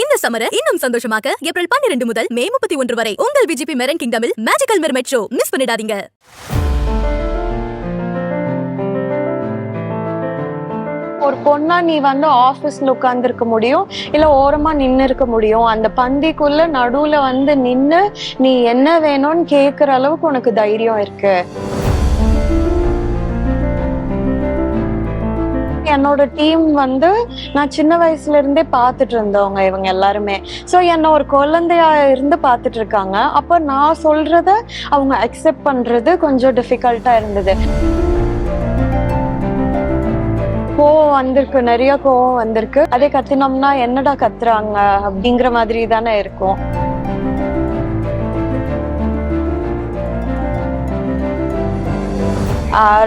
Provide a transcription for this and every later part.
இந்த சமர இன்னும் சந்தோஷமாக ஏப்ரல் பன்னிரண்டு முதல் மே முப்பத்தி ஒன்று வரை உங்கள் விஜிபி மெரன் கிங்டமில் மேஜிக்கல் மெர்மெட் ஷோ மிஸ் பண்ணிடாதீங்க. ஒரு பொண்ணா நீ வந்து ஆபீஸ்ல உட்கார்ந்து இருக்க முடியும் இல்ல ஓரமா நின்னு இருக்க முடியும். அந்த பந்திக்குள்ள நடுவுல வந்து நின்னு நீ என்ன வேணும்னு கேக்குற அளவுக்கு உனக்கு தைரியம் இருக்கு. என்னோட டீம் வந்து நான் சின்ன வயசுல இருந்தே பார்த்துட்டு இருந்தவங்க இவங்க எல்லாருமே. ஸோ என்ன ஒரு குழந்தையா இருந்து பார்த்துட்டு இருக்காங்க. அப்போ நான் சொல்றத அவங்க அக்செப்ட் பண்றது கொஞ்சம் டிஃபிகல்ட்டா இருந்தது. கோவம் வந்திருக்கு. நிறைய கோவம் வந்திருக்கு. அதே கத்தினோம்னா என்னடா கத்துறாங்க அப்படிங்கிற மாதிரி தானே இருக்கும்.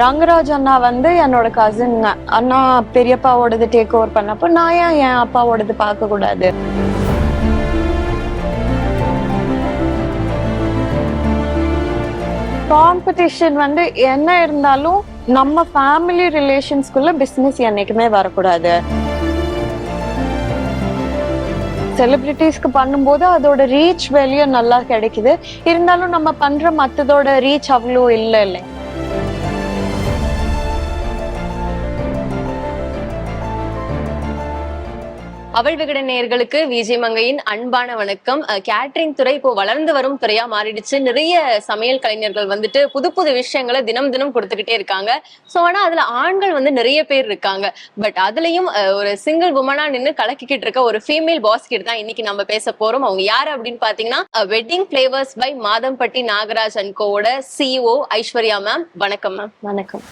ரங்கராஜ் அண்ணா வந்து என்னோட கசின் அண்ணா பெரியப்பாவோடது டேக் ஓவர் பண்ணப்போ நான் ஏன் என் அப்பாவோடது பார்க்க கூடாது? காம்படிஷன் வந்து என்ன இருந்தாலும் நம்ம ஃபேமிலி ரிலேஷன்ஸ்குள்ள பிஸ்னஸ் என்னைக்குமே வரக்கூடாது. செலிபிரிட்டிஸ்க்கு பண்ணும்போது அதோட ரீச் வெளியே நல்லா கிடைக்குது. இருந்தாலும் நம்ம பண்ற மத்ததோட ரீச் அவ்வளோ இல்லை இல்லை. அவள் விகடன் நேயர்களுக்கு விஜய் மங்கையின் அன்பான வணக்கம். கேட்டரிங் துறை இப்போ வளர்ந்து வரும் துறையா மாறிடுச்சு. நிறைய சமையல் கலைஞர்கள் வந்துட்டு புது புது விஷயங்களை தினம் தினம் கொடுத்துக்கிட்டே இருக்காங்க. சோ ஆனா அதுல ஆண்கள் வந்து நிறைய பேர் இருக்காங்க. பட் அதுலயும் ஒரு சிங்கிள் உமனா நின்னு கலக்கிக்கிட்டு இருக்க ஒரு ஃபீமேல் பாஸ் கிட்ட தான் இன்னைக்கு நம்ம பேச போறோம். அவங்க யாரு அப்படின்னு பாத்தீங்கன்னா wedding flavours by Madhampatti Nagaraj and கோவோட Aishwarya ma'am வணக்கம் மேம் வணக்கம்.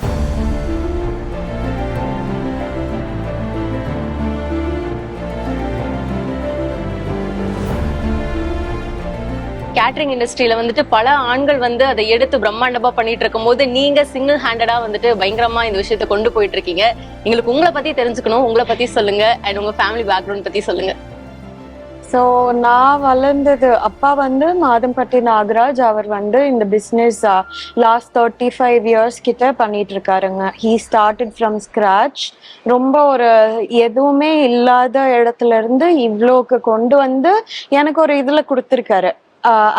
கேட்டரிங் இண்டஸ்ட்ரியில வந்துட்டு பல ஆண்கள் வந்து அதை எடுத்து பிரம்மாண்டமா பண்ணிட்டு இருக்கும்போது நீங்க சிங்கிள் ஹேண்டடா வந்துட்டு பயங்கரமா இந்த விஷயத்தை கொண்டு போயிட்டு இருக்கீங்க. எங்களுக்கு உங்களை பத்தி தெரிஞ்சுக்கணும். உங்களை பத்தி சொல்லுங்க. அண்ட் உங்க ஃபேமிலி பேக்ரவுண்ட் பத்தி சொல்லுங்க. ஸோ நான் வளர்ந்தது அப்பா வந்து மாதம்பட்டி நாகராஜ். அவர் வந்து இந்த business last thirty five years கிட்ட பண்ணிட்டு இருக்காருங்க. ஹீ ஸ்டார்டட் ஃப்ரம் ஸ்க்ராச் ரொம்ப ஒரு எதுவுமே இல்லாத இடத்துல இருந்து இவ்வளோக்கு கொண்டு வந்து எனக்கு ஒரு இதில் கொடுத்துருக்காரு.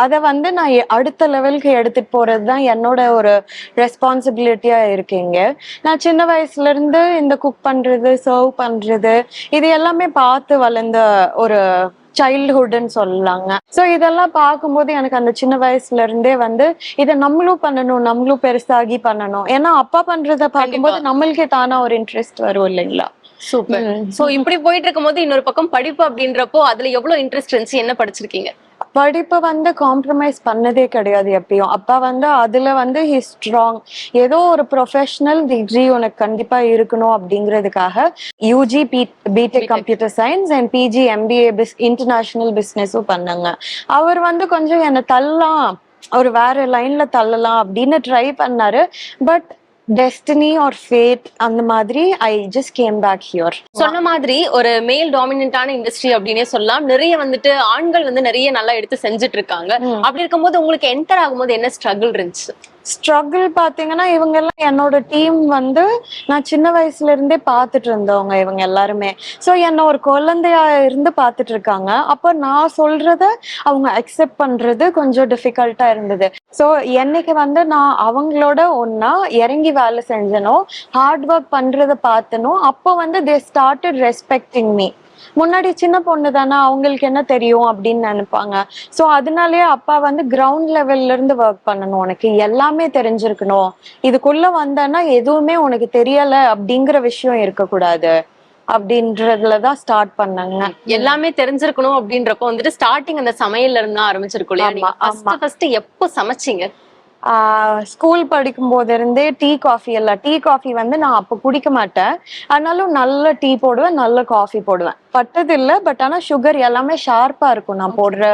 அதை வந்து நான் அடுத்த லெவலுக்கு எடுத்துட்டு போறது தான் என்னோட ஒரு ரெஸ்பான்சிபிலிட்டியா இருக்கீங்க நான் சின்ன வயசுல இருந்து இந்த குக் பண்றது சர்வ் பண்றது இது எல்லாமே பார்த்து வளர்ந்த ஒரு சைல்ட்ஹுட்னு சொல்லலாங்க ஸோ இதெல்லாம் பார்க்கும்போது எனக்கு அந்த சின்ன வயசுல இருந்தே வந்து இதை நம்மளும் பண்ணணும் நம்மளும் பெருசாகி பண்ணணும். ஏன்னா அப்பா பண்றத பார்க்கும்போது நம்மளுக்கே தானா ஒரு இன்ட்ரெஸ்ட் வரும் இல்லைங்களா? சூப்பர். சோ இப்படி போயிட்டு இருக்கும்போது இன்னொரு பக்கம் படிப்பு அப்படின்றப்போ அதுல எவ்வளவு இன்ட்ரெஸ்ட் இருந்துச்சு? என்ன படிச்சிருக்கீங்க? படிப்பை வந்து காம்ப்ரமைஸ் பண்ணதே கிடையாது எப்பயும். அப்பா வந்து அதுல வந்து ஹி ஸ்ட்ராங் ஏதோ ஒரு ப்ரொஃபஷனல் டிகிரி உனக்கு கண்டிப்பா இருக்கணும் அப்படிங்கிறதுக்காக UG B BTech computer science and PG MBA பிஸ் இன்டர்நேஷனல் பிஸ்னஸும் பண்ணாங்க. அவர் வந்து கொஞ்சம் என்னை தள்ளலாம். ஒரு வேற லைன்ல தள்ளலாம் அப்படின்னு ட்ரை பண்ணாரு. பட் டெஸ்டினி ஆர் ஃபேட் அந்த மாதிரி I just came back here சொன்ன மாதிரி ஒரு மேல் டாமினன்டான இண்டஸ்ட்ரி அப்படின்னே சொல்லலாம். நிறைய வந்துட்டு ஆண்கள் வந்து நிறைய நல்லா எடுத்து செஞ்சுட்டு இருக்காங்க. அப்படி இருக்கும்போது உங்களுக்கு என்டர் ஆகும்போது என்ன ஸ்ட்ரகிள் இருந்துச்சு? ஸ்ட்ரகிள் பார்த்தீங்கன்னா இவங்க எல்லாம் என்னோட டீம் வந்து நான் சின்ன வயசுல இருந்தே பார்த்துட்டு இருந்தவங்க இவங்க எல்லாருமே. ஸோ என்ன ஒரு குழந்தையா இருந்து பார்த்துட்டு இருக்காங்க. அப்போ நான் சொல்றத அவங்க அக்செப்ட் பண்றது கொஞ்சம் டிஃபிகல்ட்டா இருந்தது. ஸோ என்னைக்கு வந்து நான் அவங்களோட ஒன்னா இறங்கி வேலை செஞ்சனோ ஹார்ட் ஒர்க் பண்றதை பார்த்தனோ அப்போ வந்து தே ஸ்டார்டட் ரெஸ்பெக்டிங் மீ முன்னாடி சின்ன பொண்ணு தானே அவங்களுக்கு என்ன தெரியும் அப்படின்னு நினைப்பாங்க. ஸோ அதனாலயே அப்பா வந்து கிரவுண்ட் லெவல்ல இருந்து ஒர்க் பண்ணணும் உனக்கு. எல்லாமே தெரிஞ்சிருக்கணும். இதுக்குள்ள வந்தேன்னா எதுவுமே உனக்கு தெரியல அப்படிங்கிற விஷயம் இருக்கக்கூடாது. அப்படின்றதுல தான் ஸ்டார்ட் பண்ணாங்க. எல்லாமே தெரிஞ்சிருக்கணும் அப்படின்றப்போ வந்துட்டு ஸ்டார்டிங் அந்த சமையல்ல இருந்து ஆரம்பிச்சிருக்கும் இல்லையா? ஃபர்ஸ்ட் எப்போ சமைச்சீங்க? ஸ்கூல் படிக்கும் போது இருந்தே டீ காஃபி எல்லாம். டீ காஃபி வந்து நான் அப்போ குடிக்க மாட்டேன். ஆனாலும் நல்ல டீ போடுவேன் நல்ல காஃபி போடுவேன். பட்டது இல்லை பட் ஆனால் சுகர் எல்லாமே ஷார்ப்பாக இருக்கும். நான் போடுற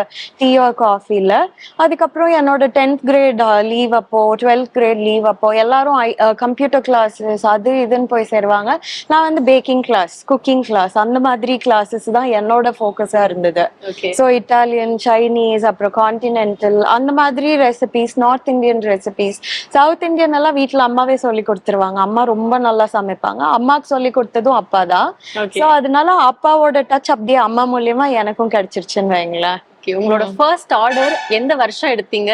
டீயோ காஃபியில் அதுக்கப்புறம் என்னோட டென்த் கிரேட் லீவ் அப்போ டுவெல்த் கிரேட் லீவ் அப்போ எல்லாரும் கம்ப்யூட்டர் கிளாஸஸ் அது இதுன்னு போய் சேருவாங்க. நான் வந்து பேக்கிங் கிளாஸ் குக்கிங் கிளாஸ் அந்த மாதிரி கிளாஸஸ் தான் என்னோட ஃபோக்கஸாக இருந்தது. ஸோ இட்டாலியன் சைனீஸ் அப்புறம் கான்டினென்டல் அந்த மாதிரி recipes north Indian recipes south Indian எல்லாம் வீட்டில் அம்மாவே சொல்லி கொடுத்துருவாங்க. அம்மா ரொம்ப நல்லா சமைப்பாங்க. அம்மாக்கு சொல்லி கொடுத்ததும் அப்பா தான். ஸோ அதனால அப்பாவோட அப்பாவோட டச் அப்படியே அம்மா மூலியமா எனக்கும் கிடைச்சிருச்சுன்னு வைங்களேன் உங்களோட ஃபர்ஸ்ட் ஆர்டர் எந்த வருஷம் எடுத்தீங்க?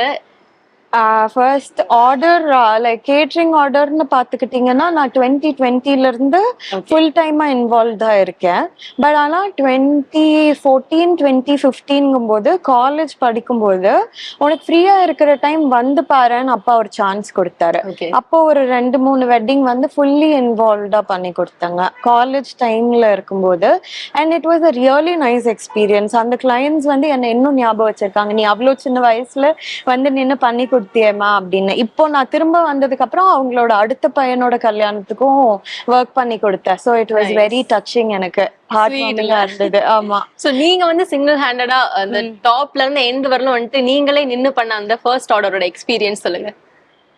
ஃபர்ஸ்ட் ஆர்டர் லைக் கேட்ரிங் ஆர்டர்னு பார்த்துக்கிட்டிங்கன்னா நான் டுவெண்ட்டி டுவெண்ட்டில இருந்து ஃபுல் டைமா இன்வால்வ்டா இருக்கேன். பட் ஆனா டுவெண்ட்டி ஃபோர்டீன் டுவெண்ட்டி ஃபிஃப்டீன்கும் போது காலேஜ் படிக்கும்போது உனக்கு ஃப்ரீயா இருக்கிற டைம் வந்து பாருன்னு அப்பா ஒரு சான்ஸ் கொடுத்தாரு. அப்போ ஒரு ரெண்டு மூணு வெட்டிங் வந்து ஃபுல்லி இன்வால்வ்டா பண்ணி கொடுத்தாங்க. காலேஜ் டைம்ல இருக்கும்போது and it was a really nice experience அந்த கிளைண்ட்ஸ் வந்து என்னை இன்னும் ஞாபகம் வச்சிருக்காங்க. நீ அவ்வளோ சின்ன வயசுல வந்து நின்று பண்ணி கொடுத்தியேம்மா அப்படின்னு. இப்போ நான் திரும்ப வந்ததுக்கு அப்புறம் அவங்களோட அடுத்த பையனோட கல்யாணத்துக்கும் ஒர்க் பண்ணி கொடுத்தேன். So it was. Very touching எனக்கு. இருந்தது. ஆமா. சோ நீங்க வந்து சிங்கிள் ஹேண்டடா அந்த டாப்ல இருந்து எண்ட் வரலும் வந்துட்டு நீங்களே நின்னு பண்ண அந்த ஃபர்ஸ்ட் ஆர்டரோட எக்ஸ்பீரியன்ஸ் சொல்லுங்க.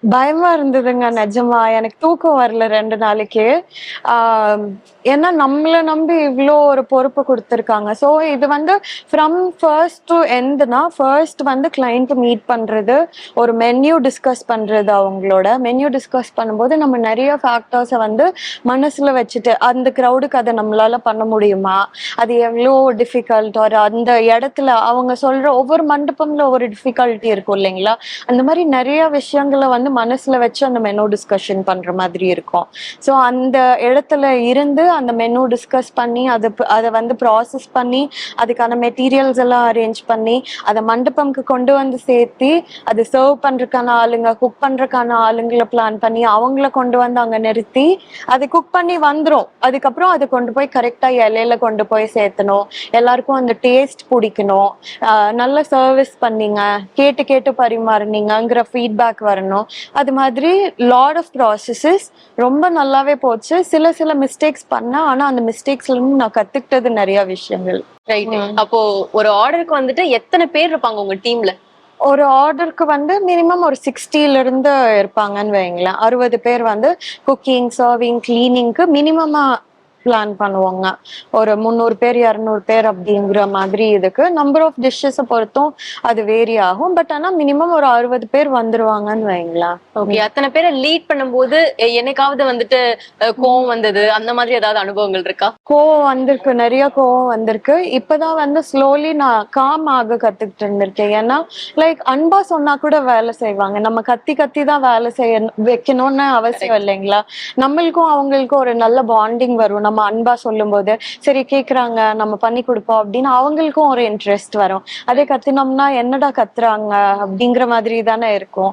பயமா இருந்ததுங்க நிஜமா. எனக்கு தூக்கம் வரல ரெண்டு நாளைக்கு. ஆஹ் ஏன்னா நம்மளை நம்பி இவ்வளோ ஒரு பொறுப்பு கொடுத்துருக்காங்க. ஸோ இது வந்து ஃப்ரம் ஃபர்ஸ்ட் டு எண்ட்னா ஃபர்ஸ்ட் வந்து கிளைண்ட் மீட் பண்றது ஒரு மென்யூ டிஸ்கஸ் பண்றது அவங்களோட. மென்யூ டிஸ்கஸ் பண்ணும்போது நம்ம நிறைய ஃபேக்டர்ஸை வந்து மனசுல வச்சுட்டு அந்த க்ரௌடுக்கு அதை நம்மளால பண்ண முடியுமா? அது எவ்வளோ டிஃபிகல்ட் ஒரு அந்த இடத்துல அவங்க சொல்ற ஒவ்வொரு மண்டபம்ல ஒவ்வொரு டிஃபிகல்ட்டி இருக்கும் இல்லைங்களா? அந்த மாதிரி நிறைய விஷயங்களை வந்து மனசுல வச்சு அந்த மெனு டிஸ்கஷன் பண்ற மாதிரி இருக்கும். ஸோ அந்த இடத்துல இருந்து அந்த மெனு டிஸ்கஸ் பண்ணி அதை அதை வந்து ப்ராசஸ் பண்ணி அதுக்கான மெட்டீரியல்ஸ் எல்லாம் அரேஞ்ச் பண்ணி அதை மண்டபம்க்கு கொண்டு வந்து சேர்த்து அது சர்வ் பண்றதுக்கான ஆளுங்க குக் பண்றதுக்கான ஆளுங்களை பிளான் பண்ணி அவங்கள கொண்டு வந்து அங்க நிறுத்தி அது குக் பண்ணி வந்துரும். அதுக்கப்புறம் அதை கொண்டு போய் கரெக்டா இலையில கொண்டு போய் சேர்த்தணும். எல்லாருக்கும் அந்த டேஸ்ட் பிடிக்கணும். நல்ல சர்வீஸ் பண்ணீங்க. கேட்டு கேட்டு பரிமாறினீங்கிற ஃபீட்பேக் வரணும். அது மாதிரி லாட் ஆஃப் ப்ராசஸஸ் ரொம்ப நல்லாவே போச்சு. சில சில மிஸ்டேக்ஸ் பண்ணேன் ஆனா அந்த மிஸ்டேக்ஸ்ல இருந்து நான் கத்துக்கிட்டது நிறைய விஷயங்கள். ரைட் அப்போ ஒரு ஆர்டருக்கு வந்துட்டு எத்தனை பேர் இருப்பாங்க உங்க டீம்ல ஒரு ஆர்டருக்கு வந்து மினிமம் ஒரு 60 ல இருந்து இருப்பாங்கன்னு வைங்களேன் அறுபது பேர் வந்து குக்கிங் சர்விங் கிளீனிங்க்கு மினிமமா பிளான் பண்ணுவாங்க. ஒரு முந்நூறு பேர் இரநூறு பேர் அப்படிங்கிற மாதிரி இதுக்கு நம்பர் ஆஃப் டிஷ்ஷஸை பொறுத்தும் அது வேரி ஆகும். பட் ஆனா மினிமம் ஒரு அறுபது பேர் வந்துருவாங்கன்னு வைங்களேன். ஓகே அத்தனை பேரை லீட் பண்ணும்போது என்னைக்காவது வந்துட்டு கோவம் வந்தது? அந்த மாதிரி ஏதாவது அனுபவங்கள் இருக்கா? கோவம் வந்திருக்கு நிறைய கோவம் வந்திருக்கு. இப்பதான் வந்து ஸ்லோலி நான் காம் ஆக கத்துக்கிட்டு இருந்திருக்கேன். ஏன்னா லைக் அன்பா சொன்னா கூட வேலை செய்வாங்க. நம்ம கத்தி கத்தி தான் வேலை செய்ய வைக்கணும்னு அவசியம் இல்லைங்களா? நம்மளுக்கும் அவங்களுக்கும் ஒரு நல்ல பாண்டிங் வரும். நம்ம அன்பா சொல்லும்போது சரி கேக்குறாங்க நம்ம பண்ணி கொடுப்போம் அப்படின்னு அவங்களுக்கும் ஒரு இன்ட்ரெஸ்ட் வரும். அதே கத்தினோம்னா என்னடா கத்துறாங்க அப்படிங்கிற மாதிரி தானே இருக்கும்.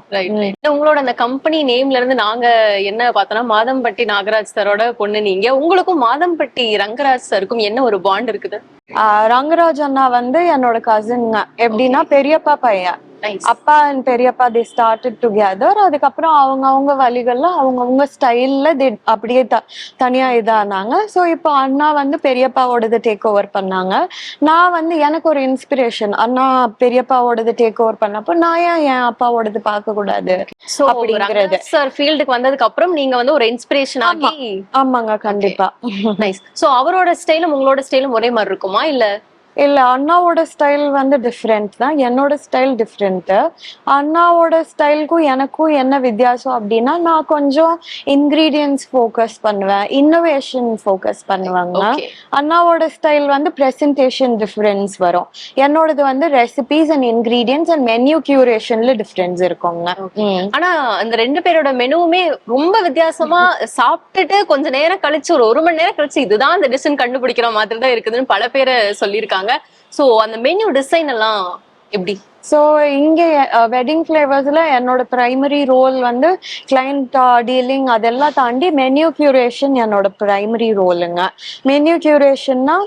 உங்களோட அந்த கம்பெனி நேம்ல இருந்து நாங்க என்ன பார்த்தோம்னா மாதம்பட்டி நாகராஜ் சாரோட பொண்ணு நீங்க உங்களுக்கும் மாதம்பட்டி ரங்கராஜ் சாருக்கும் என்ன ஒரு பாண்ட் இருக்குது? ரங்கராஜ் அண்ணா வந்து என்னோட கசின்ங்க எப்படின்னா பெரியப்பா பையன். அப்பா அண்ட் பெரியப்பா தி ஸ்டார்டட் டுகெதர் அதுக்கப்புறம் அவங்க அவங்க வழிகள்ல அவங்க அவங்க ஸ்டைல்ல அப்படியே த தனியா இதானாங்க. ஸோ இப்போ அண்ணா வந்து பெரியப்பாவோடது டேக் ஓவர் பண்ணாங்க. நான் வந்து எனக்கு ஒரு இன்ஸ்பிரேஷன் அண்ணா பெரியப்பாவோடது டேக் ஓவர் பண்ணப்போ நான் ஏன் என் அப்பாவோடது பார்க்க கூடாது அப்படிங்கிறது. சார் ஃபீல்டுக்கு வந்ததுக்கு அப்புறம் நீங்க வந்து ஒரு இன்ஸ்பிரேஷன் ஆகி ஆமாங்க கண்டிப்பா. நைஸ் சோ அவரோட ஸ்டைலும் உங்களோட ஸ்டைலும் ஒரே மாதிரி இருக்குமா? இல்ல இல்ல அண்ணாவோட ஸ்டைல் வந்து டிஃப்ரெண்ட் தான். என்னோட ஸ்டைல் டிஃப்ரெண்ட் அண்ணாவோட ஸ்டைலுக்கும் எனக்கும் என்ன வித்தியாசம் அப்படின்னா நான் கொஞ்சம் இன்கிரீடியன்ஸ் ஃபோக்கஸ் பண்ணுவேன். இன்னோவேஷன் ஃபோக்கஸ் பண்ணுவாங்க. அண்ணாவோட ஸ்டைல் வந்து பிரசன்டேஷன் டிஃபரன்ஸ் வரும். என்னோடது வந்து recipes and ingredients and menu கியூரேஷன்ல difference இருக்குங்க. ஆனா அந்த ரெண்டு பேரோட மெனுவுமே ரொம்ப வித்தியாசமா சாப்பிட்டுட்டு கொஞ்ச நேரம் கழிச்சு ஒரு ஒரு மணி நேரம் கழிச்சு இதுதான் அந்த டிசைன் கண்டுபிடிக்கிற மாதிரி தான் இருக்குதுன்னு பல பேர் சொல்லியிருக்காங்க. சோ அந்த மெனு டிசைன் எல்லாம் எப்படி? ஸோ இங்கே வெட்டிங் ஃப்ளேவர்ஸில் என்னோட ப்ரைமரி ரோல் வந்து கிளைண்ட் டீலிங் அதெல்லாம் தாண்டி மென்யூ கியூரேஷன் என்னோட ப்ரைமரி ரோலுங்க மென்யூ கியூரேஷன்னா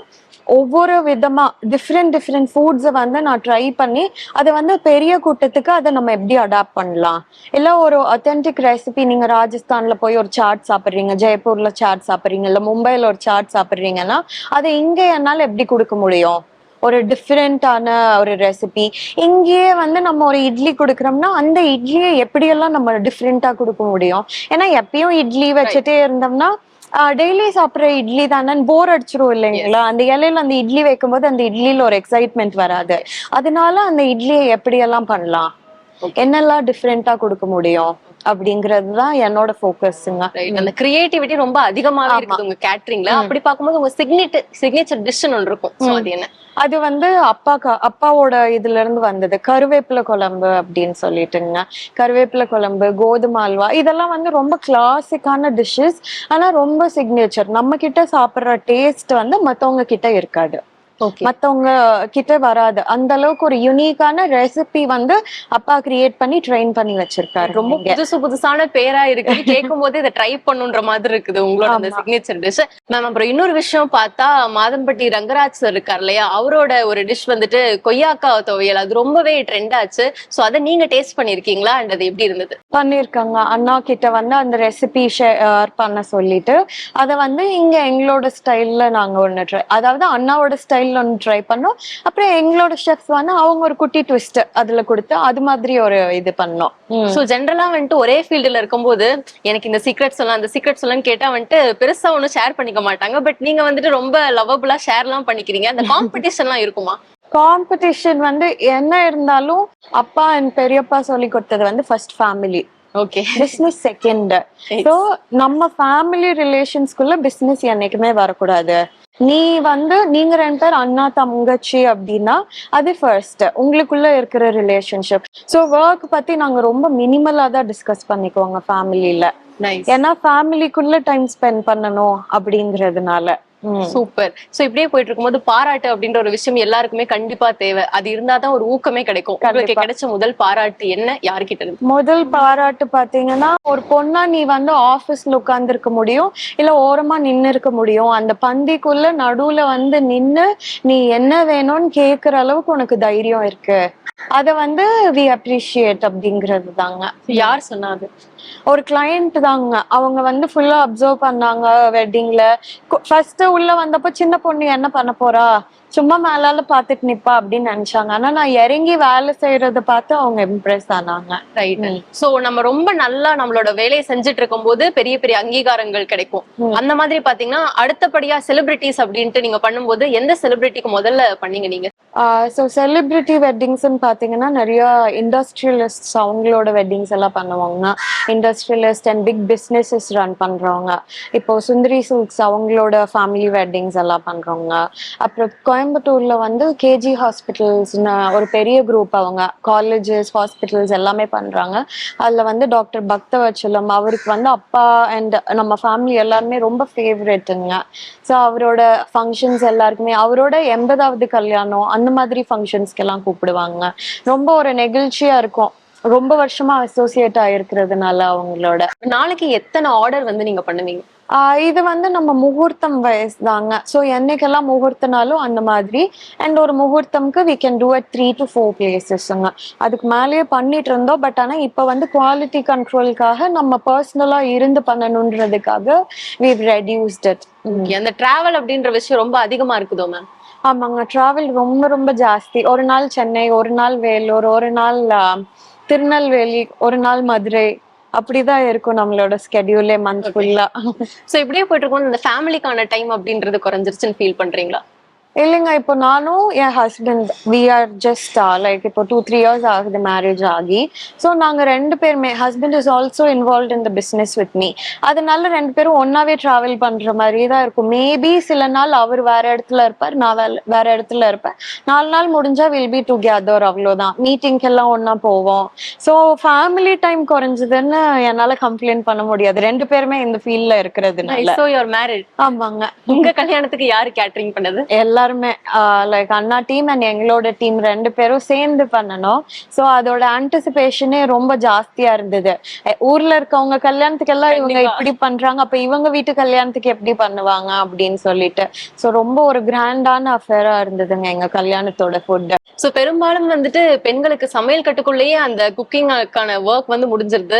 ஒவ்வொரு விதமா டிஃப்ரெண்ட் டிஃப்ரெண்ட் ஃபுட்ஸை வந்து நான் ட்ரை பண்ணி அதை வந்து பெரிய கூட்டத்துக்கு அதை நம்ம எப்படி அடாப்ட் பண்ணலாம்? இல்லை ஒரு அத்தென்டிக் ரெசிபி நீங்க ராஜஸ்தான்ல போய் ஒரு சாட் சாப்பிட்றீங்க ஜெய்ப்பூர்ல சாட் சாப்பிட்றீங்க இல்லை மும்பையில் ஒரு சாட் சாப்பிட்றீங்கன்னா அதை இங்கே என்னால் எப்படி கொடுக்க முடியும்? ஒரு டிஃப்ரெண்டான ஒரு ரெசிபி இங்கேயே வந்து நம்ம ஒரு இட்லி கொடுக்குறோம்னா அந்த இட்லியை எப்படியெல்லாம் நம்ம டிஃப்ரெண்டா கொடுக்க முடியும்? ஏன்னா எப்பயும் இட்லி வச்சுட்டே இருந்தோம்னா டெய்லி சாப்பிட்ற இட்லி தானே போர் அடிச்சிரும் இல்லைங்களா? அந்த இலையில அந்த இட்லி வைக்கும்போது அந்த இட்லியில ஒரு எக்ஸைட்மெண்ட் வராது. அதனால அந்த இட்லியை எப்படியெல்லாம் பண்ணலாம்? என்னெல்லாம் டிஃப்ரெண்டா கொடுக்க முடியும்? அப்படிங்கிறது தான் என்னோட ஃபோக்கஸுங்க. அந்த கிரியேட்டிவிட்டி ரொம்ப அதிகமாவே இருக்குது உங்க கேட்டரிங்ல அப்படி பார்க்கும்போது உங்க சிக்னேச்சர் சிக்னேச்சர் டிஷ் ஒன்று இருக்கும். அது என்ன? அது வந்து அப்பாக்கா அப்பாவோட இதுல இருந்து வந்தது. கருவேப்பிலை குழம்பு அப்படின்னு சொல்லிட்டுங்க. கருவேப்பிலை குழம்பு கோதுமை அல்வா இதெல்லாம் வந்து ரொம்ப கிளாசிக்கான டிஷ்ஷஸ் ஆனா ரொம்ப சிக்னேச்சர் நம்ம கிட்ட சாப்பிடுற டேஸ்ட் வந்து மத்தவங்க கிட்ட இருக்காது. மத்தவங்க கிட்ட வராது. அந்த அளவுக்கு ஒரு யுனிக்கான ரெசிபி வந்து அப்பா கிரியேட் பண்ணி ட்ரெயின் பண்ணி வச்சிருக்காரு ரொம்ப. புதுசு புதுசான பேரா இருக்கு. கேட்கும் போது இதை ட்ரை பண்ணுன்ற மாதிரி இருக்குது உங்களோட அந்த. சிக்னேச்சர் டிஷ் மேம் அப்புறம் இன்னொரு விஷயம் பார்த்தா மாதம்பட்டி ரங்கராஜ் சார் இருக்கார் இல்லையா? அவரோட ஒரு டிஷ் வந்துட்டு கொய்யாக்கா துவையல். அது ரொம்பவே ட்ரெண்ட் ஆச்சு. சோ அதை நீங்க டேஸ்ட் பண்ணிருக்கீங்களா அண்ட் அது எப்படி இருந்தது? பண்ணிருக்காங்க அண்ணா கிட்ட வந்து அந்த ரெசிபி ஷேர் பண்ண சொல்லிட்டு அதை வந்து இங்க எங்களோட ஸ்டைல்ல நாங்க ஒண்ணு ட்ரை அதாவது அண்ணாவோட ஸ்டைல்ல ஒன்று ட்ரை பண்ணோம். அப்புறம் எங்களோட ஷெஃப்ஸ் வந்து அவங்க ஒரு குட்டி ட்விஸ்ட் அதுல கொடுத்து அது மாதிரி ஒரு இது பண்ணோம். ம். சோ ஜென்ரலா வந்துட்டு ஒரே ஃபீல்டுல இருக்கும்போது எனக்கு இந்த சீக்ரெட் சொல்லலாம் அந்த சீக்ரெட் சொல்லலாம்னு கேட்டா வந்துட்டு பெருசா ஒன்னும் ஷேர் பண்ணிக்க மாட்டாங்க. பட் நீங்க வந்துட்டு ரொம்ப லவபுளா ஷேர் எல்லாம் பண்ணிக்கிறீங்க. அந்த காம்படிஷன் எல்லாம் இருக்குமா? காம்படிஷன் வந்து என்ன இருந்தாலும் அப்பா அண்ட் பெரியப்பா சொல்லி கொடுத்தது வந்து first family okay business second so நம்ம ஃபேமிலி ரிலேஷன்ஸ்குள்ள பிசினஸ் என்னைக்குமே வரக்கூடாது. நீ வந்து நீங்க ரெண்டு பேர் அண்ணா தங்கச்சி அப்படின்னா அது ஃபர்ஸ்ட் உங்களுக்குள்ள இருக்கிற ரிலேஷன்ஷிப் ஸோ ஒர்க் பத்தி நாங்க ரொம்ப மினிமலா தான் டிஸ்கஸ் பண்ணிக்குவோங்க ஃபேமிலியில ஏன்னா ஃபேமிலிக்குள்ள டைம் ஸ்பெண்ட் பண்ணணும் அப்படிங்கறதுனால. சூப்பர் சோ இப்படியே போயிட்டு இருக்கும்போது பாராட்டு அப்படின்ற ஒரு விஷயம் எல்லாருக்குமே கண்டிப்பா தேவை. அது இருந்தாதான் ஒரு ஊக்கமே கிடைக்கும். உங்களுக்கு. கிடைச்ச முதல் பாராட்டு என்ன? யாருக்கிட்ட இருந்து முதல் பாராட்டு பாத்தீங்கன்னா ஒரு பொண்ணா நீ வந்து ஆபீஸ்ல உட்கார்ந்து இருக்க முடியும் இல்ல ஓரமா நின்னு இருக்க முடியும். அந்த பந்திக்குள்ள நடுவுல வந்து நின்னு நீ என்ன வேணும்னு கேக்குற அளவுக்கு உனக்கு தைரியம் இருக்கு. அத வந்து வி அப்ரிஷியேட் அப்படிங்கிறது தாங்க யார் சொன்னாது ஒரு கிளையண்ட் தாங்க. அவங்க வந்து ஃபுல்லா அப்சர்வ் பண்ணாங்க வெட்டிங்ல ஃபர்ஸ்ட் உள்ள வந்தப்போ சின்ன பொண்ணு என்ன பண்ண போறா? சும்மா மேலால பாத்துட்டு நிப்பா அப்படின்னு நினைச்சாங்க. ஆனா நான் இறங்கி வேலை செய்யறத பார்த்து அவங்க இம்ப்ரெஸ் ஆனாங்க. ரைட் சோ நம்ம ரொம்ப நல்லா நம்மளோட வேலையை செஞ்சுட்டு இருக்கும்போது பெரிய பெரிய அங்கீகாரங்கள் கிடைக்கும். அந்த மாதிரி பாத்தீங்கன்னா அடுத்தபடியா செலிபிரிட்டிஸ் அப்படின்ட்டு நீங்க பண்ணும்போது எந்த செலிபிரிட்டிக்கு முதல்ல பண்ணீங்க நீங்க? ஸோ செலிபிரிட்டி வெட்டிங்ஸ்ன்னு பார்த்தீங்கன்னா நிறைய இண்டஸ்ட்ரியலிஸ்ட்ஸ் அவங்களோட வெட்டிங்ஸ் எல்லாம் பண்ணுவாங்க industrialist and big businesses run பண்றவங்க. இப்போ சுந்தரி சில்க்ஸ் அவங்களோட ஃபேமிலி வெட்டிங்ஸ் எல்லாம் பண்றவங்க. அப்புறம் கோயம்புத்தூர்ல வந்து கேஜி ஹாஸ்பிட்டல்ஸ்னு ஒரு பெரிய குரூப் அவங்க. காலேஜஸ் ஹாஸ்பிட்டல்ஸ் எல்லாமே பண்றாங்க. அதுல வந்து டாக்டர் பக்தவச்சலம் அவருக்கு வந்து அப்பா அண்ட் நம்ம ஃபேமிலி எல்லாருமே ரொம்ப ஃபேவரெட்டுங்க ஸோ அவரோட ஃபங்க்ஷன்ஸ் எல்லாருக்குமே அவரோட எண்பதாவது கல்யாணம் அந்த மாதிரி ஃபங்க்ஷன்ஸ்க்கு எல்லாம் கூப்பிடுவாங்க. ரொம்ப ஒரு நெகிழ்ச்சியா இருக்கும். ரொம்ப வருஷமா அசோசியேட் ஆயிருக்கிறதுனால அவங்களோட. நாளைக்கு எத்தனை ஆர்டர் வந்து நீங்க பண்ணுவீங்க? இது வந்து நம்ம முகூர்த்தம் வயசு தாங்க ஸோ என்னைக்கெல்லாம் முகூர்த்தனாலும் அந்த மாதிரி. அண்ட் ஒரு முகூர்த்தம்க்கு we can do at three to four பிளேசஸ்ங்க அதுக்கு மேலேயே பண்ணிட்டு இருந்தோம். பட் ஆனால் இப்போ வந்து குவாலிட்டி கண்ட்ரோலுக்காக நம்ம பர்சனலாக இருந்து பண்ணணுன்றதுக்காக வி ரெடியூஸ்ட் இட் அந்த டிராவல் அப்படின்ற விஷயம் ரொம்ப அதிகமா இருக்குதோ மேம் ஆமாங்க. டிராவல் ரொம்ப ரொம்ப ஜாஸ்தி. ஒரு நாள் சென்னை ஒரு நாள் வேலூர் ஒரு நாள் திருநெல்வேலி ஒரு நாள் மதுரை அப்படிதான் இருக்கும் நம்மளோட ஸ்கெடியூலே மந்த் ஃபுல்லா சோ இப்படியே போயிட்டு இருக்கும்போது இந்த ஃபேமிலிக்கான டைம் அப்படின்றது குறைஞ்சிருச்சுன்னு ஃபீல் பண்றீங்களா? இல்லைங்க இப்போ நானும் என் husband we are just like இப்போ டூ த்ரீ இயர்ஸ் ஆகுது மேரேஜ் ஆகி. ஸோ நாங்கள் ரெண்டு பேருமே husband is also involve in the business with me அதனால ரெண்டு பேரும் ஒன்னாவே ட்ராவல் பண்ற மாதிரி தான் இருக்கும். மேபி சில நாள் அவர் வேற இடத்துல இருப்பார் நான் வேற- வேற இடத்துல இருப்பேன். நாலு நாள் முடிஞ்சா வில் பி டுகெதர் அவ்வளோதான். மீட்டிங்க்கு எல்லாம் ஒண்ணா போவோம். ஸோ ஃபேமிலி டைம் குறைஞ்சதுன்னு என்னால கம்ப்ளைண்ட் பண்ண முடியாது. ரெண்டு பேருமே இந்த ஃபீல்ட்ல இருக்கிறதுனால. சோ யுவர் மேரிட் ஆமாங்க. உங்க கல்யாணத்துக்கு யாரு கேட்டரிங் பண்ணது? எல்லாருமே லைக் அண்ணா டீம் அண்ட் எங்களோட டீம் ரெண்டு பேரும் சேர்ந்து பண்ணணும். ஸோ அதோட ஆன்டிசிபேஷனே ரொம்ப ஜாஸ்தியா இருந்தது. ஊர்ல இருக்கவங்க கல்யாணத்துக்கு எல்லாம் இவங்க. இப்படி பண்றாங்க அப்ப இவங்க வீட்டு கல்யாணத்துக்கு எப்படி பண்ணுவாங்க அப்படின்னு சொல்லிட்டு. ஸோ ரொம்ப ஒரு கிராண்டான அஃபேரா இருந்ததுங்க எங்க கல்யாணத்தோட ஃபுட் சோ பெரும்பாலும் வந்துட்டு பெண்களுக்கு சமையல் கட்டுக்குள்ளேயே அந்த குக்கிங்கான ஒர்க் வந்து முடிஞ்சிருது.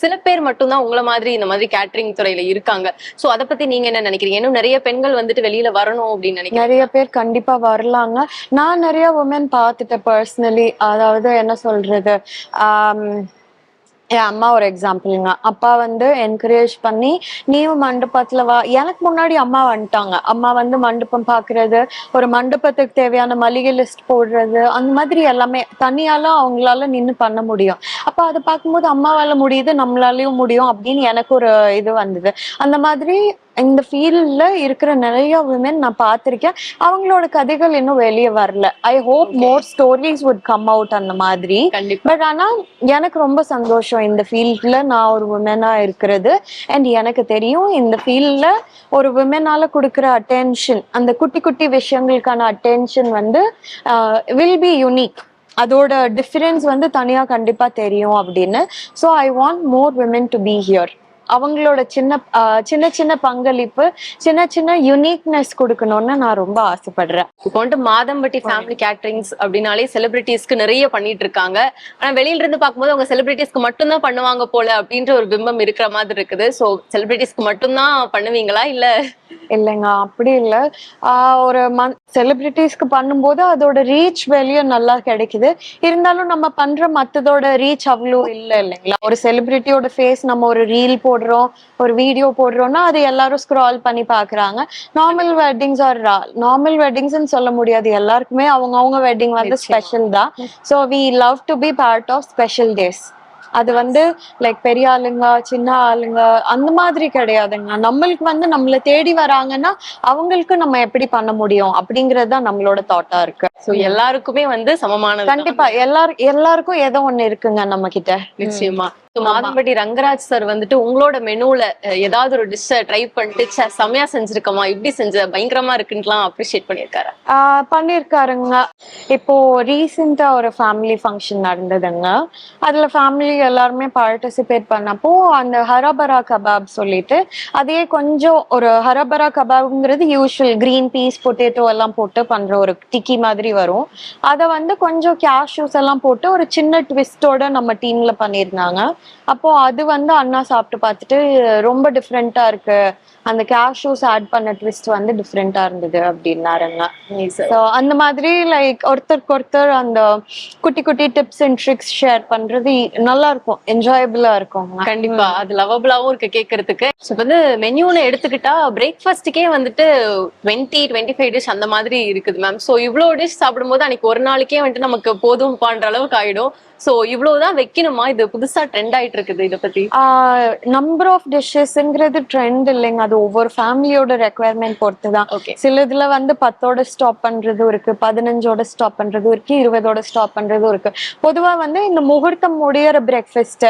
சில பேர் மட்டும்தான் உங்களை மாதிரி இந்த மாதிரி கேட்டரிங் துறையில இருக்காங்க. சோ அத பத்தி நீங்க என்ன நினைக்கிறீங்க? இன்னும் நிறைய பெண்கள் வந்துட்டு வெளியில வரணும் அப்படின்னு நினைக்கிறேன் நிறைய பேர் கண்டிப்பா வரலாங்க. நான் நிறைய உமன் பார்த்துட்டேன் பர்சனலி அதாவது என்ன சொல்றது? என் அம்மா ஒரு எக்ஸாம்பிளுங்க அப்பா வந்து என்கரேஜ் பண்ணி நீயும் மண்டபத்துல வா. எனக்கு முன்னாடி அம்மா வந்துட்டாங்க. அம்மா வந்து மண்டபம் பாக்குறது ஒரு மண்டபத்துக்கு தேவையான மளிகை லிஸ்ட் போடுறது அந்த மாதிரி எல்லாமே தனியால அவங்களால நின்னு பண்ண முடியும். அப்ப அதை பார்க்கும்போது அம்மாவால முடியுது நம்மளாலயும் முடியும் அப்படின்னு எனக்கு ஒரு இது வந்தது. அந்த மாதிரி இந்த ஃபீல்ட்ல இருக்கிற நிறைய விமன் நான் பார்த்திருக்கேன். அவங்களோட கதைகள் இன்னும் வெளியே வரல. I hope. More stories would come out அந்த மாதிரி. பட் ஆனா எனக்கு ரொம்ப சந்தோஷம் இந்த ஃபீல்ட்ல நான் ஒரு உமனா இருக்கிறது. அண்ட் எனக்கு தெரியும் இந்த ஃபீல்ட்ல ஒரு உமனால கொடுக்குற அட்டென்ஷன் அந்த குட்டி குட்டி விஷயங்களுக்கான அட்டென்ஷன் வந்து வில் பி யுனிக் அதோட டிஃபரன்ஸ் வந்து தனியா கண்டிப்பா தெரியும் அப்படின்னு. So I want more women to be here அவங்களோட சின்ன சின்ன சின்ன பங்களிப்பு சின்ன சின்ன யுனிக்னஸ் கொடுக்கணும்னு நான் ரொம்ப ஆசைப்படுறேன். இப்போ வந்துட்டு மாதம்பட்டி ஃபேமிலி கேட்டரிங்ஸ் அப்படின்னாலே செலிபிரிட்டிஸ்க்கு நிறைய பண்ணிட்டு இருக்காங்க. ஆனா வெளியில இருந்து பார்க்கும்போது அவங்க செலிபிரிட்டிஸ்க்கு மட்டும்தான் பண்ணுவாங்க போல அப்படின்ற ஒரு பிம்பம் இருக்கிற மாதிரி இருக்குது. சோ செலிபிரிட்டிஸ்க்கு மட்டும்தான் பண்ணுவீங்களா? இல்ல? இல்லைங்க அப்படி இல்லை. ஒரு மந் செலிபிரிட்டிஸ்க்கு பண்ணும்போது அதோட ரீச் வெளியே நல்லா கிடைக்குது. இருந்தாலும் நம்ம பண்ற மத்ததோட ரீச் அவ்வளோ இல்லை இல்லைங்களா? ஒரு செலிபிரிட்டியோட ஃபேஸ் நம்ம ஒரு ரீல் போடுறோம் ஒரு வீடியோ போடுறோம்னா அது எல்லாரும் ஸ்க்ரால் பண்ணி பாக்குறாங்க நார்மல் வெட்டிங்ஸ் ஆர் நார்மல் வெட்டிங்ஸ்னு சொல்ல முடியாது. எல்லாருக்குமே அவங்க அவங்க வெட்டிங் வந்து. ஸ்பெஷல் தான். So we love to be part of special days அது வந்து லைக் பெரிய ஆளுங்க சின்ன ஆளுங்க அந்த மாதிரி கிடையாதுங்க. நம்மளுக்கு வந்து நம்மள தேடி வராங்கன்னா அவங்களுக்கு நம்ம எப்படி பண்ண முடியும் அப்படிங்கறது தான் நம்மளோட தாட்டா இருக்கு. சோ எல்லாருக்குமே வந்து சமமானது கண்டிப்பா. எல்லார் எல்லாருக்கும் ஏதோ ஒண்ணு இருக்குங்க நம்ம கிட்ட. நிச்சயமா. மாதம்பட்டி ரங்கராஜ் சார் வந்துட்டு உங்களோட மெனுல ஏதாவது ஒரு டிஷ்ஷ ட்ரை பண்ணிட்டு "ச்சே, செமையா செஞ்சிருக்கமா இப்படி செஞ்ச பயங்கரமா இருக்குன்னுலாம் அப்ரிஷியேட் பண்ணிருக்காரு? ஆஹ் பண்ணிருக்காருங்க. இப்போ ரீசெண்டா ஒரு ஃபேமிலி ஃபங்க்ஷன் நடந்ததுங்க. அதுல ஃபேமிலி எல்லாருமே பார்ட்டிசிபேட் பண்ணப்போ அந்த ஹரபரா கபாப் சொல்லிட்டு அதே கொஞ்சம் ஒரு ஹரபரா கபாப்ங்கிறது யூஷுவல் கிரீன் பீஸ் பொட்டேட்டோ எல்லாம் போட்டு பண்ற ஒரு டிக்கி மாதிரி வரும். அதை வந்து கொஞ்சம் கேஷ்யூஸ் எல்லாம் போட்டு ஒரு சின்ன ட்விஸ்டோட நம்ம டீம்ல பண்ணியிருந்தாங்க அப்போ அது வந்து அண்ணா சாப்பிட்டு பார்த்துட்டு ரொம்ப டிஃப்ரெண்டா இருக்கு. அந்த கேஷ்யூஸ் ஆட் பண்ண ட்விஸ்ட் வந்து டிஃப்ரெண்டா இருந்தது அப்படின்னாருங்க ஸோ அந்த மாதிரி லைக் ஒருத்தருக்கு ஒருத்தர் அந்த குட்டி குட்டி டிப்ஸ் அண்ட் ட்ரிக்ஸ் ஷேர் பண்றது நல்லா இருக்கும். என்ஜாயபிளா இருக்குங்க கண்டிப்பா. அது லவபிளாவும் இருக்கு கேக்குறதுக்கு. So, இப்ப வந்து மெனியூன்னு எடுத்துக்கிட்டா பிரேக்ஃபாஸ்ட்டுக்கே வந்துட்டு டுவெண்ட்டி டுவெண்ட்டி ஃபைவ் டிஷ் அந்த மாதிரி இருக்குது மேம் சோ இவ்வளவு டிஷ் சாப்பிடும்போது அன்னைக்கு ஒரு நாளைக்கே வந்துட்டு நமக்கு போதும் பண்ற அளவுக்கு ஆயிடும். சோ இவ்வளவுதான் வைக்கணுமா? இது புதுசா ட்ரெண்ட் ஆயிட்டு இருக்குது இத பத்தி. நம்பர் ஆஃப் டிஷ்ஷஸ்ங்கிறது ட்ரெண்ட் இல்லைங்க. அது ஒவ்வொரு ஃபேமிலியோட ரெக்குவயர்மெண்ட் பொறுத்து தான் ஓகே சில இதுல வந்து பத்தோட ஸ்டாப் பண்றதும் இருக்கு. பதினஞ்சோட ஸ்டாப் பண்றதும் இருக்கு. இருபதோட ஸ்டாப் பண்றதும் இருக்கு. பொதுவா வந்து இந்த முகூர்த்தம் முடியற பிரேக்ஃபாஸ்ட்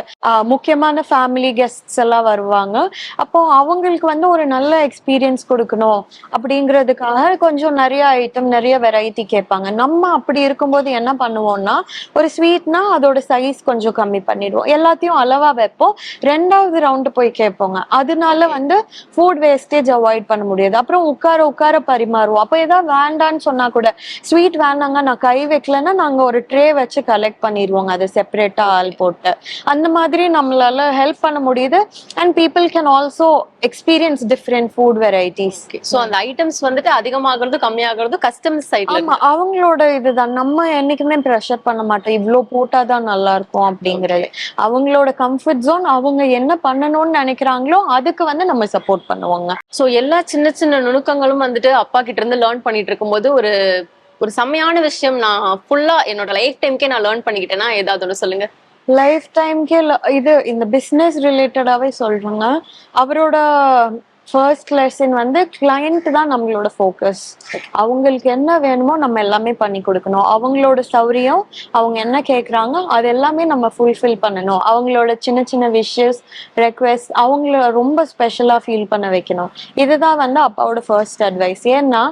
முக்கியமான ஃபேமிலி கெஸ்ட்ஸ் எல்லாம் வருவாங்க. அப்போ அவங்களுக்கு வந்து ஒரு நல்ல எக்ஸ்பீரியன்ஸ் கொடுக்கணும் அப்படிங்கிறதுக்காக கொஞ்சம் நிறைய ஐட்டம் நிறைய வெரைட்டி கேட்பாங்க. நம்ம அப்படி இருக்கும்போது என்ன பண்ணுவோம்னா ஒரு ஸ்வீட்னா அதோட சைஸ் கொஞ்சம் கம்மி பண்ணிடுவோம். எல்லாத்தையும் அளவா வைப்போம். ரெண்டாவது ரவுண்டு போய் கேட்போங்க. அதனால வந்து ஃபுட் வேஸ்டேஜ் அவாய்ட் பண்ண முடியாது. அப்புறம் உட்கார உட்கார பரிமாறுவோம். அப்போ ஏதாவது வேண்டான்னு சொன்னா கூட ஸ்வீட் வேணாங்க நான் கை வைக்கலன்னா நாங்க ஒரு ட்ரே வச்சு கலெக்ட் பண்ணிடுவோங்க. அதை செப்பரேட்டா ஆள் போட்டு. அந்த மாதிரி நம்மளால ஹெல்ப் பண்ண முடியுது. And people can also experience different food varieties so அந்த ஐட்டம்ஸ் வந்துட்டு அதிகமாகிறது கம்மியாகிறது கஸ்டமர் சைட்ல ஆமா அவங்களோட இதுதான். நம்ம என்னைக்குமே ப்ரெஷர் பண்ண மாட்டோம். இவ்ளோ போட்டாதான் நல்லா இருக்கும் அப்படிங்கறது. அவங்களோட கம்ஃபர்ட் ஜோன் அவங்க என்ன பண்ணணும்னு நினைக்கிறாங்களோ அதுக்கு வந்து நம்ம சப்போர்ட் பண்ணுவாங்க. சோ எல்லா சின்ன சின்ன நுணுக்கங்களும் வந்துட்டு அப்பா கிட்ட இருந்து லேர்ன் பண்ணிட்டு இருக்கும்போது ஒரு ஒரு செம்மையான விஷயம். நான் ஃபுல்லா என்னோட லைஃப் டைம்க்கே நான் லேர்ன் பண்ணிக்கிட்டேன்னா ஏதாவது ஒன்று சொல்லுங்க. லைஃப் டைம்க்கே இது இந்த பிஸ்னஸ் ரிலேட்டடாவே சொல்றேங்க. அவரோட ஃபர்ஸ்ட் லெசன் வந்து கிளையண்ட் தான் நம்மளோட ஃபோக்கஸ் அவங்களுக்கு என்ன வேணுமோ நம்ம எல்லாமே பண்ணி கொடுக்கணும். அவங்களோட சௌரியம் அவங்க என்ன கேட்குறாங்க அது எல்லாமே நம்ம ஃபுல்ஃபில் பண்ணணும். அவங்களோட சின்ன சின்ன விஷஸ் ரெக்வெஸ்ட் அவங்கள ரொம்ப ஸ்பெஷலாக ஃபீல் பண்ண வைக்கணும். இதுதான் வந்து அப்பாவோட ஃபர்ஸ்ட் அட்வைஸ் ஏன்னா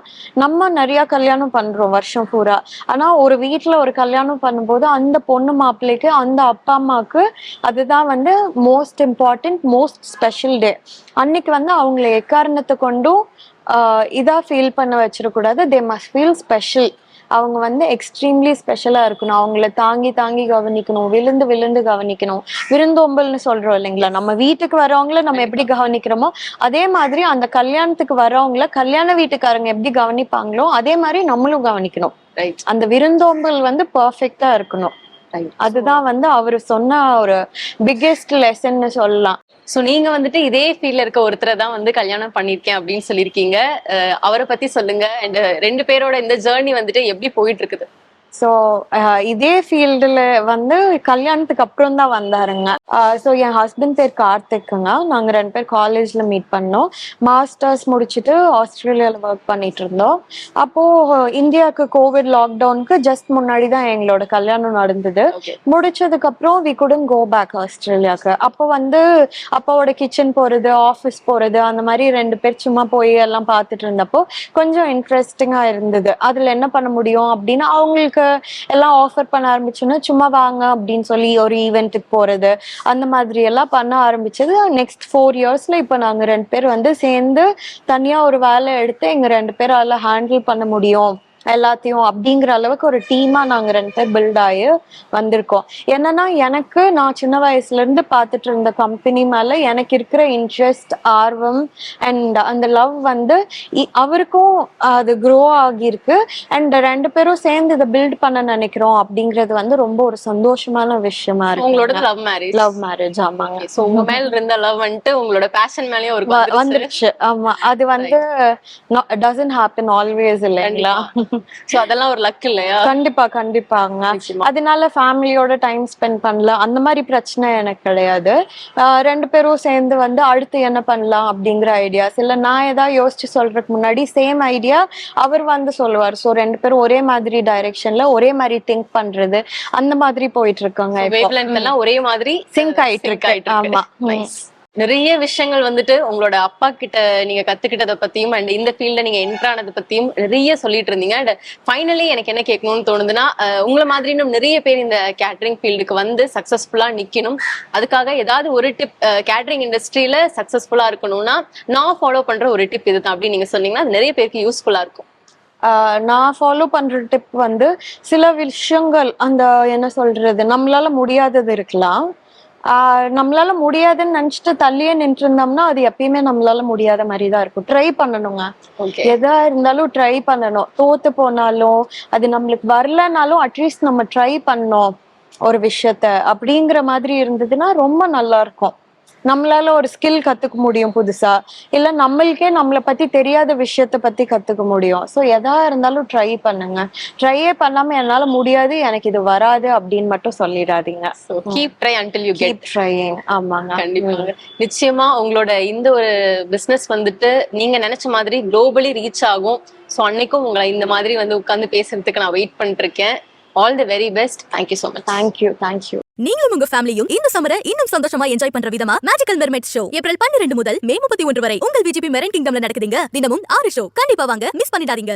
நம்ம நிறையா கல்யாணம் பண்ணுறோம் வருஷம் பூரா. ஆனால் ஒரு வீட்டில் ஒரு கல்யாணம் பண்ணும்போது அந்த பொண்ணு மாப்பிள்ளைக்கு அந்த அப்பா அம்மாவுக்கு அதுதான் வந்து most important most special day அன்னைக்கு வந்து அவங்கள எக்காரணத்தை கொண்டும் ஆஹ் இதா ஃபீல் பண்ண வச்சிடக்கூடாது. தே மஸ்ட் ஃபீல் ஸ்பெஷல் அவங்க வந்து எக்ஸ்ட்ரீம்லி ஸ்பெஷலா இருக்கணும். அவங்கள தாங்கி தாங்கி கவனிக்கணும். விழுந்து விழுந்து கவனிக்கணும். விருந்தோம்பல்னு சொல்றோம் இல்லைங்களா? நம்ம வீட்டுக்கு வரவங்கள நம்ம எப்படி கவனிக்கிறோமோ அதே மாதிரி அந்த கல்யாணத்துக்கு வரவங்கள கல்யாண வீட்டுக்காரங்க எப்படி கவனிப்பாங்களோ அதே மாதிரி நம்மளும் கவனிக்கணும். அந்த விருந்தோம்பல் வந்து பர்ஃபெக்டா இருக்கணும். அதுதான் வந்து அவர் சொன்ன ஒரு பிக்கெஸ்ட் லெசன்னு சொல்லலாம். சோ நீங்க வந்துட்டு இதே ஃபீல்ட்ல இருக்க ஒருத்தரை தான் வந்து கல்யாணம் பண்ணிருக்கேன் அப்படின்னு சொல்லியிருக்கீங்க. அஹ் அவரை பத்தி சொல்லுங்க. அண்ட் ரெண்டு பேரோட இந்த ஜேர்னி வந்துட்டு எப்படி போயிட்டு இருக்குது? ஸோ இதே ஃபீல்டில் வந்து கல்யாணத்துக்கு அப்புறம் தான் வந்தாருங்க. ஸோ என் ஹஸ்பண்ட் பேர் கார்த்திக்குங்க. நாங்கள் ரெண்டு பேர் காலேஜில் மீட் பண்ணோம். மாஸ்டர்ஸ் முடிச்சுட்டு ஆஸ்திரேலியாவில் ஒர்க் பண்ணிட்டு இருந்தோம். அப்போது இந்தியாவுக்கு கோவிட் லாக்டவுனுக்கு ஜஸ்ட் முன்னாடி தான் எங்களோட கல்யாணம் நடந்தது. ஓகே முடிச்சதுக்கு அப்புறம் வி குடன் கோ பேக் ஆஸ்திரேலியாவுக்கு அப்போ வந்து அப்பாவோட கிச்சன் போறது ஆஃபீஸ் போறது அந்த மாதிரி ரெண்டு பேர் சும்மா போய் எல்லாம் பார்த்துட்டு இருந்தப்போ கொஞ்சம் இன்ட்ரெஸ்டிங்கா இருந்தது. அதுல என்ன பண்ண முடியும் அப்படின்னு அவங்களுக்கு எல்லாம் ஆஃபர் பண்ண ஆரம்பிச்சோன்னா சும்மா வாங்க அப்படின்னு சொல்லி ஒரு ஈவெண்ட்டுக்கு போறது அந்த மாதிரி எல்லாம் பண்ண ஆரம்பிச்சது. நெக்ஸ்ட் ஃபோர் இயர்ஸ்ல இப்போ நாங்க ரெண்டு பேர் வந்து சேர்ந்து தனியா ஒரு வேலை எடுத்து எங்க ரெண்டு பேரும் அதில் ஹேண்டில் பண்ண முடியும். எல்லாத்தையும் அப்படிங்கிற அளவுக்கு ஒரு டீமா நாங்க ரெண்டு பேர் பில்ட் ஆகி வந்திருக்கோம். என்னன்னா எனக்கு நான் சின்ன வயசுல இருந்து பார்த்துட்டு இருந்த கம்பெனி மேல எனக்கு இருக்கிற இன்ட்ரெஸ்ட் ஆர்வம் அண்ட் அந்த லவ் வந்து அவருக்கும் அது க்ரோ ஆகியிருக்கு. அண்ட் ரெண்டு பேரும் சேர்ந்து இதை பில்ட் பண்ண நினைக்கிறோம் அப்படிங்கிறது வந்து ரொம்ப ஒரு சந்தோஷமான விஷயமா உங்களோட இருக்கு. லவ் மேரேஜ் லவ் மேரேஜ் ஆமாங்க. சோ உங்க மேல இருந்த லவ் வந்துட்டு உங்களோட பேஷன் மேலயும் ஒரு வந்துருச்சு. ஆமா அது வந்து டசன்ட் ஹேப்பன் ஆல்வேஸ் இல்லைங்களா? சோ அதெல்லாம் ஒரு லக் இல்லையா? கண்டிப்பா கண்டிப்பாங்க. அதனால ஃபேமிலியோட டைம் ஸ்பெண்ட் பண்ணல அந்த மாதிரி பிரச்சனை எனக்கு கிடையாது. ரெண்டு பேரும் சேர்ந்து வந்து அடுத்து என்ன பண்ணலாம் அப்படிங்கிற ஐடியாஸ் இல்ல நான் ஏதாவது யோசிச்சு சொல்றதுக்கு முன்னாடி சேம் ஐடியா அவர் வந்து சொல்லுவார். ஸோ ரெண்டு பேரும் ஒரே மாதிரி டைரக்ஷன்ல ஒரே மாதிரி திங்க் பண்றது. அந்த மாதிரி போயிட்டு இருக்காங்க ஒரே மாதிரி Sync ஆயிட்டு இருக்கு. ஆமா. நிறைய விஷயங்கள் வந்துட்டு உங்களோட அப்பா கிட்ட நீங்க கத்துக்கிட்டத பத்தியும் அண்ட் இந்த ஃபீல்ட நீங்க என்டர் ஆனதை பத்தியும் நிறைய சொல்லிட்டு இருந்தீங்க. அண்ட் ஃபைனலி எனக்கு என்ன கேட்கணும்னு தோணுதுன்னா உங்களை மாதிரி இன்னும் நிறைய பேர் இந்த கேட்டரிங் ஃபீல்டுக்கு வந்து சக்சஸ்ஃபுல்லா நிக்கணும். அதுக்காக ஏதாவது ஒரு டிப் கேட்டரிங் இண்டஸ்ட்ரியில சக்சஸ்ஃபுல்லா இருக்கணும்னா நான் ஃபாலோ பண்ற ஒரு டிப் இதுதான் அப்படின்னு நீங்க சொன்னீங்கன்னா அது நிறைய பேருக்கு யூஸ்ஃபுல்லா இருக்கும். நான் ஃபாலோ பண்ற டிப் வந்து சில விஷயங்கள் அந்த என்ன சொல்றது நம்மளால முடியாதது இருக்கலாம். நம்மளால முடியாதுன்னு நினைச்சிட்டு தள்ளியே நின்று இருந்தோம்னா அது எப்பயுமே நம்மளால முடியாத மாதிரி தான் இருக்கும். ட்ரை பண்ணணுங்க. எதா இருந்தாலும் ட்ரை பண்ணணும். தோத்து போனாலும் அது நம்மளுக்கு வரலனாலும் அட்லீஸ்ட் நம்ம ட்ரை பண்ணோம் ஒரு விஷயத்த அப்படிங்கிற மாதிரி இருந்ததுன்னா ரொம்ப நல்லா இருக்கும். நம்மளால ஒரு ஸ்கில் கத்துக்க முடியும் புதுசா? இல்ல நம்மளுக்கே நம்மளை பத்தி தெரியாத விஷயத்த பத்தி கத்துக்க முடியும். ஸோ எதா இருந்தாலும் ட்ரை பண்ணுங்க. ட்ரையே பண்ணாம என்னால முடியாது எனக்கு இது வராது அப்படின்னு மட்டும் சொல்லிடாதீங்க. Keep try until you get keep trying ஆமாங்க. கண்டிப்பாங்க. நிச்சயமா உங்களோட இந்த ஒரு பிசினஸ் வந்துட்டு நீங்க நினைச்ச மாதிரி குளோபலி ரீச் ஆகும். சோ அன்னைக்கும் உங்களை இந்த மாதிரி வந்து உட்கார்ந்து பேசுறதுக்கு நான் வெயிட் பண்ணிட்டு இருக்கேன். All the very best thank you so much thank you thank you நீங்களும் உங்க ஃபேமிலியும் இந்த சமர இன்னும் சந்தோஷமா என்ஜாய் பண்ற விதமா மேஜிக்கல் மெர்மெட் ஷோ ஏப்ரல் பன்னிரண்டு முதல் மே முப்பத்தி ஒன்று வரை உங்கள் விஜிபி மெரன் கிங்டம்ல நடக்குதுங்க. தினமும் ஆறு ஷோ கண்டிப்பா வாங்க மிஸ் பண்ணிடாதீங்க.